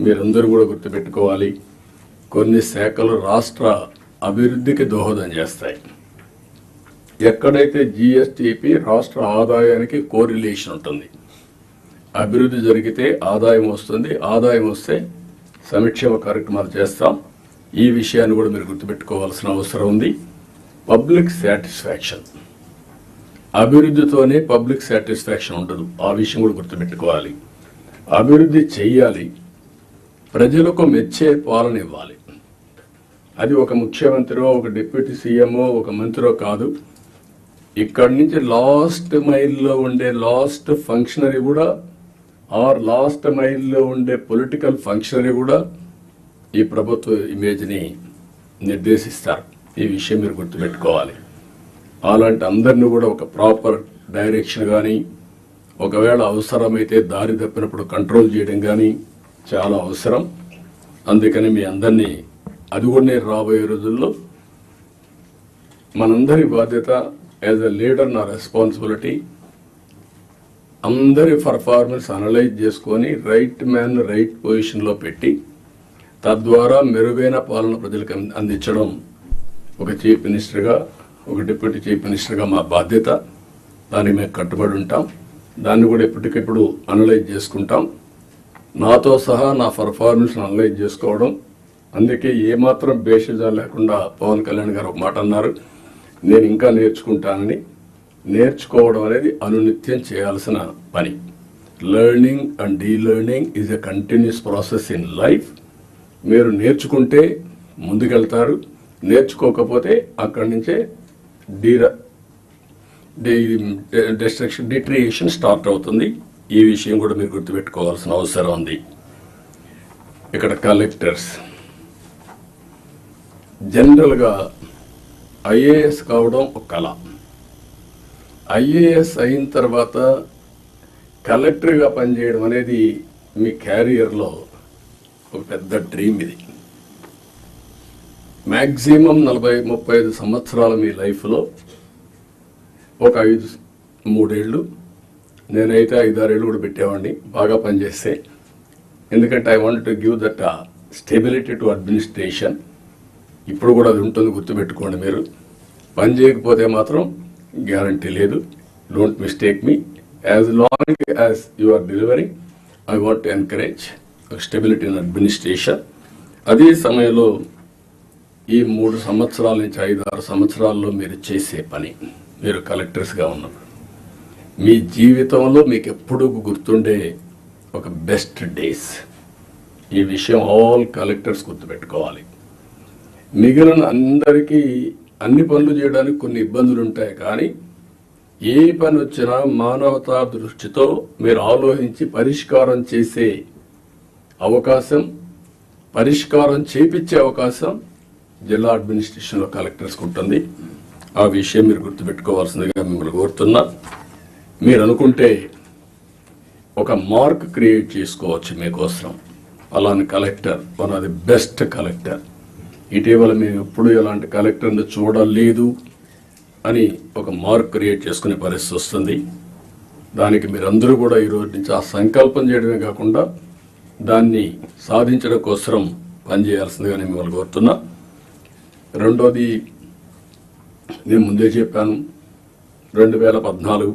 మీరందరూ కూడా గుర్తుపెట్టుకోవాలి కొన్ని శాఖలు రాష్ట్ర అభివృద్ధికి దోహదం చేస్తాయి. ఎక్కడైతే జిఎస్టిపి రాష్ట్ర ఆదాయానికి కోరిలేషన్ ఉంటుంది అభివృద్ధి జరిగితే ఆదాయం వస్తుంది ఆదాయం వస్తే సంక్షేమ కార్యక్రమాలు చేస్తాం. ఈ విషయాన్ని కూడా మీరు గుర్తుపెట్టుకోవాల్సిన అవసరం ఉంది. పబ్లిక్ సాటిస్ఫాక్షన్ అభివృద్ధితోనే పబ్లిక్ సాటిస్ఫాక్షన్ ఉండదు. ఆ విషయం కూడా గుర్తుపెట్టుకోవాలి. అభివృద్ధి చేయాలి ప్రజలకు మెచ్చే పాలన ఇవ్వాలి. అది ఒక ముఖ్యమంత్రి ఒక డిప్యూటీ సీఎంఓ ఒక మంత్రో కాదు. ఇక్కడి నుంచి లాస్ట్ మైల్లో ఉండే లాస్ట్ ఫంక్షనరీ కూడా ఆర్ లాస్ట్ మైల్లో ఉండే పొలిటికల్ ఫంక్షనరీ కూడా ఈ ప్రభుత్వ ఇమేజ్ని నిర్దేశిస్తారు. ఈ విషయం మీరు గుర్తుపెట్టుకోవాలి. అలాంటి అందరినీ కూడా ఒక ప్రాపర్ డైరెక్షన్ కానీ ఒకవేళ అవసరమైతే దారి తప్పినప్పుడు కంట్రోల్ చేయడం కానీ చాలా అవసరం. అందుకని మీ అందరినీ అది కూడా నేను రాబోయే రోజుల్లో మనందరి బాధ్యత యాజ్ అ లీడర్ నా రెస్పాన్సిబిలిటీ అందరి పర్ఫార్మెన్స్ అనలైజ్ చేసుకొని రైట్ మ్యాన్ రైట్ పొజిషన్లో పెట్టి తద్వారా మెరుగైన పాలన ప్రజలకు అందించడం ఒక చీఫ్ మినిస్టర్గా ఒక డిప్యూటీ చీఫ్ మినిస్టర్గా మా బాధ్యత. దానికి మేము కట్టుబడి ఉంటాం. దాన్ని కూడా ఎప్పటికెప్పుడు అనలైజ్ చేసుకుంటాం. నాతో సహా నా పర్ఫార్మెన్స్ అనలైజ్ చేసుకోవడం. అందుకే ఏమాత్రం భేషజా లేకుండా పవన్ కళ్యాణ్ గారు ఒక మాట అన్నారు. నేను ఇంకా నేర్చుకుంటానని. నేర్చుకోవడం అనేది అనునిత్యం చేయాల్సిన పని. Learning and delearning is a continuous process in life మీరు నేర్చుకుంటే ముందుకెళ్తారు. నేర్చుకోకపోతే అక్కడి నుంచే డీర డిస్ట్రక్షన్ డిట్రియేషన్ స్టార్ట్ అవుతుంది. ఈ విషయం కూడా మీరు గుర్తుపెట్టుకోవాల్సిన అవసరం ఉంది. ఇక్కడ కలెక్టర్స్ జనరల్గా ఐఏఎస్ కావడం ఒక కళ. ఐఏఎస్ అయిన తర్వాత కలెక్టర్గా పనిచేయడం అనేది మీ క్యారియర్లో ఒక పెద్ద డ్రీమ్ ఇది. మ్యాక్సిమం నలభై ముప్పై ఐదు సంవత్సరాల మీ లైఫ్లో ఒక ఐదు మూడేళ్ళు నేనైతే ఐదారేళ్ళు కూడా పెట్టేవాడిని బాగా పనిచేస్తే. ఎందుకంటే I want to give that stability to administration ఇప్పుడు కూడా అది ఉంటుంది గుర్తుపెట్టుకోండి మీరు. పని చేయకపోతే మాత్రం గ్యారంటీ లేదు. Don't mistake me as long as you are delivering I want to encourage stability in administration అదే సమయంలో ఈ మూడు సంవత్సరాల నుంచి ఐదు ఆరు సంవత్సరాల్లో మీరు చేసే పని మీరు కలెక్టర్స్గా ఉన్నప్పుడు. మీ జీవితంలో మీకు ఎప్పుడూ గుర్తుండే ఒక బెస్ట్ డేస్ ఈ విషయం ఆల్ కలెక్టర్స్ గుర్తుపెట్టుకోవాలి. మిగిలిన అందరికీ అన్ని పనులు చేయడానికి కొన్ని ఇబ్బందులు ఉంటాయి కానీ ఏ పని వచ్చినా మానవతా దృష్టితో మీరు ఆలోచించి పరిష్కారం చేసే అవకాశం పరిష్కారం చేపించే అవకాశం జిల్లా అడ్మినిస్ట్రేషన్లో కలెక్టర్స్కి ఉంటుంది. ఆ విషయం మీరు గుర్తుపెట్టుకోవాల్సిందిగా మిమ్మల్ని కోరుతున్నా. మీరు అనుకుంటే ఒక మార్క్ క్రియేట్ చేసుకోవచ్చు మీకోసం. అలాంటి collector one of the best collector. ఇటీవల మేము ఎప్పుడు ఇలాంటి కలెక్టర్ని చూడలేదు అని ఒక మార్క్ క్రియేట్ చేసుకునే పరిస్థితి వస్తుంది. దానికి మీరందరూ కూడా ఈ రోజు నుంచి ఆ సంకల్పం చేయడమే కాకుండా దాన్ని సాధించడం కోసం పనిచేయాల్సిందిగా నేను మిమ్మల్ని కోరుతున్నా. రెండోది నేను ముందే చెప్పాను రెండు వేల పద్నాలుగు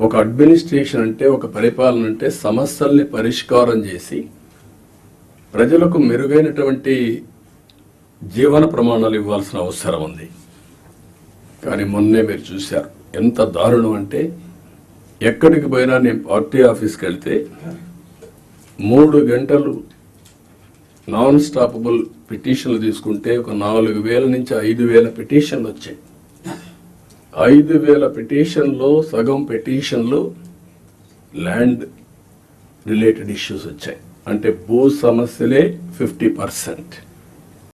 ఒక అడ్మినిస్ట్రేషన్ అంటే ఒక పరిపాలన అంటే సమస్యల్ని పరిష్కారం చేసి ప్రజలకు మెరుగైనటువంటి జీవన ప్రమాణాలు ఇవ్వాల్సిన అవసరం ఉంది. కానీ మొన్నే మీరు చూశారు ఎంత దారుణం అంటే ఎక్కడికి పోయినా నేను పార్టీ ఆఫీస్కి వెళ్తే మూడు గంటలు నాన్ స్టాపబుల్ పిటిషన్లు తీసుకుంటే ఒక నాలుగు వేల నుంచి ఐదు వేల పిటిషన్లు వచ్చాయి. ఐదు వేల పిటిషన్లో సగం పిటిషన్లు ల్యాండ్ రిలేటెడ్ ఇష్యూస్ వచ్చాయి. అంటే భూ సమస్యలే ఫిఫ్టీ పర్సెంట్.